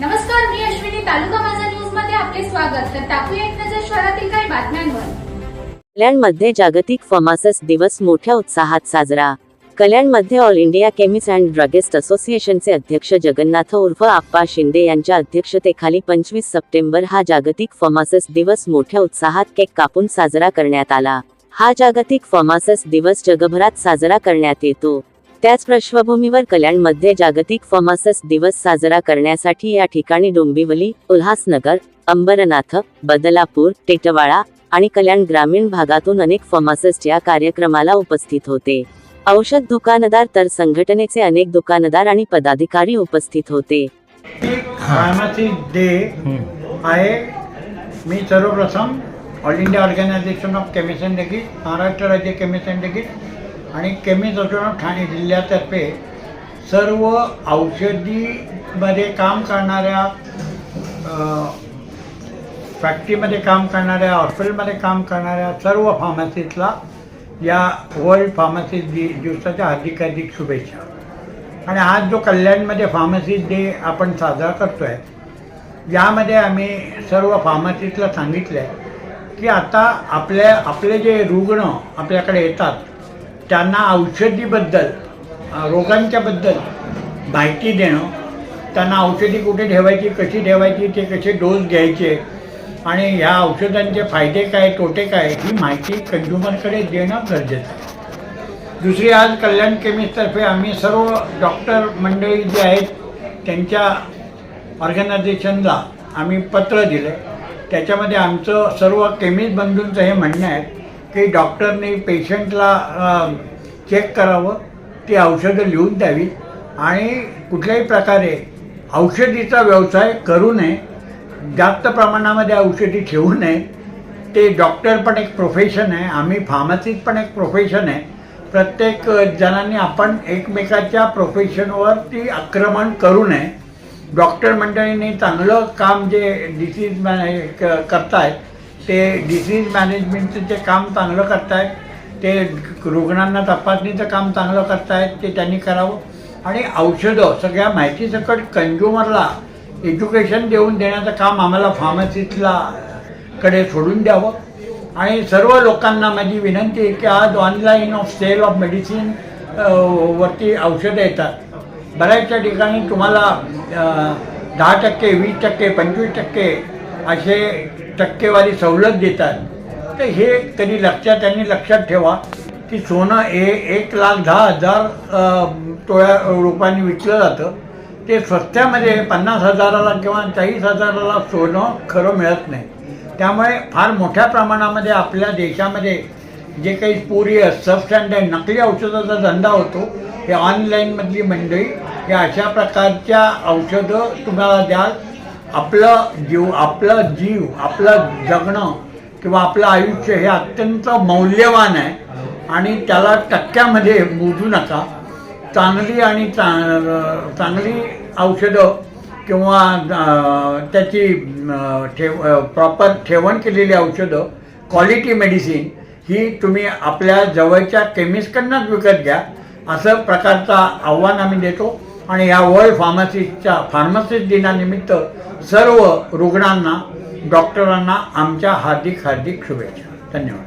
नमस्कार मी अश्विनी तालुका माझा न्यूजमध्ये आपले स्वागत. तर टाकूया एक नजर शहरातील काही बातम्यांवर. कल्याणमध्ये जागतिक फमासस दिवस मोठ्या उत्साहात साजरा. कल्याणमध्ये All India chemist and druggist असोसिएशनचे अध्यक्ष जगन्नाथ उर्फ आप्पा शिंदे यांच्या अध्यक्षतेखाली पंचवीस सप्टेंबर हा जागतिक फमासस दिवस मोठ्या उत्साहात केक कापून साजरा करण्यात आला. हा जागतिक फमासस दिवस जगभरात साजरा करण्यात येतो. त्याच पार्श्वभूमीवर कल्याणमध्ये जागतिक फॉमासस दिवस साजरा करण्यासाठी या ठिकाणी डोंबिवली उल्हासनगर अंबरनाथ बदलापूर टेटवाळा आणि कल्याण ग्रामीण भागातून अनेक फार्मासिस्ट या कार्यक्रमाला उपस्थित होते. औषध दुकानदार तर संघटनेचे अनेक दुकानदार आणि पदाधिकारी उपस्थित होते. फार्मसी डे आहे. मी सर्वप्रथम All India organisation of chemist Maharashtra राज्य केमिस्ट आणि केमिस्ट असोसिएशन ठाणे जिल्ह्यातर्फे सर्व औषधीमध्ये काम करणाऱ्या फॅक्टरीमध्ये काम करणाऱ्या हॉस्पिटलमध्ये काम करणाऱ्या सर्व फार्मसीतला या वर्ल्ड फार्मसी दि दिवसाच्या हार्दिक हार्दिक शुभेच्छा. आणि आज जो कल्याणमध्ये फार्मसी डे आपण साजरा करतो आहे यामध्ये आम्ही सर्व फार्मसीतला सांगितलं आहे की आता आपल्या आपले जे रुग्ण आपल्याकडे येतात त्यांना औषधीबद्दल रोगांच्याबद्दल माहिती देणं त्यांना औषधी कुठे ठेवायची कशी ठेवायची ते कसे डोस घ्यायचे आणि ह्या औषधांचे फायदे काय तोटे काय ही माहिती कंझ्युमरकडे देणं गरजेचं आहे. दुसरी आज कल्याण केमिस्टतर्फे आम्ही सर्व डॉक्टर मंडळी जी आहेत त्यांच्या ऑर्गनायझेशनला आम्ही पत्र दिलं त्याच्यामध्ये आमचं सर्व केमिस्ट बंधूंचं हे म्हणणं आहे की डॉक्टरने पेशंटला चेक करावं ती औषधं लिहून द्यावी. आणि कुठल्याही प्रकारे औषधीचा व्यवसाय करू नये जास्त प्रमाणामध्ये औषधी ठेवू नये ते डॉक्टर पण एक प्रोफेशन आहे आम्ही फार्मसिस्ट पण एक प्रोफेशन आहे. प्रत्येक जणांनी आपण एकमेकाच्या प्रोफेशनवरती आक्रमण करू नये. डॉक्टर मंडळींनी चांगलं काम जे डिसीज मॅने क करतायत ते डिसीज मॅनेजमेंटचं जे काम चांगलं करतायत ते रुग्णांना तपासणीचं काम चांगलं करतायत ते त्यांनी करावं. आणि औषधं सगळ्या माहितीसकट कंझ्युमरला एज्युकेशन देऊन देण्याचं काम आम्हाला फार्मसिस्टला कडे सोडून द्यावं. आणि सर्व लोकांना माझी विनंती आहे की आज online of sale of medicine वरती औषधं येतात. बऱ्याचशा ठिकाणी तुम्हाला दहा टक्के वीस टक्के पंचवीस टक्के असे टक्केवारी सवलत देतात. तर हे कधी लक्षात त्यांनी लक्षात ठेवा की सोनं हे एक लाख दहा हजार तोळ्या टोळ्या रुपयांनी विकलं जातं. ते स्वस्त्यामध्ये पन्नास हजाराला किंवा चाळीस हजाराला सोनं खरं मिळत नाही. त्यामुळे फार मोठ्या प्रमाणामध्ये आपल्या देशामध्ये जे काही पुरी सबस्टँडर्ड नकली औषधाचा धंदा होतो हे ऑनलाईनमधली मंडळी हे अशा प्रकारच्या औषधं तुम्हाला द्याल. आपलं जीव आपला जीव आपलं जगणं किंवा आपलं आयुष्य हे अत्यंत मौल्यवान आहे आणि त्याला टक्क्यामध्ये मोजू नका. चांगली आणि चा चांगली औषधं किंवा त्याची ठेव प्रॉपर ठेवण केलेली औषधं क्वालिटी मेडिसिन ही तुम्ही आपल्या जवळच्या केमिस्टकडनंच विकत घ्या. असं प्रकारचं आव्हान आम्ही देतो. आणि या वर्ल्ड फार्मसिस्टच्या फार्मसिस्ट दिनानिमित्त सर्व रुग्णांना डॉक्टरांना आमच्या हार्दिक हार्दिक शुभेच्छा. धन्यवाद.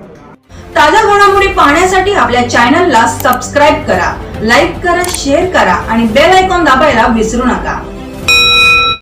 ताज्या घडामोडी पाहण्यासाठी आपल्या चॅनलला सबस्क्राईब करा लाईक करा शेअर करा आणि बेल आयकॉन दाबायला विसरू नका.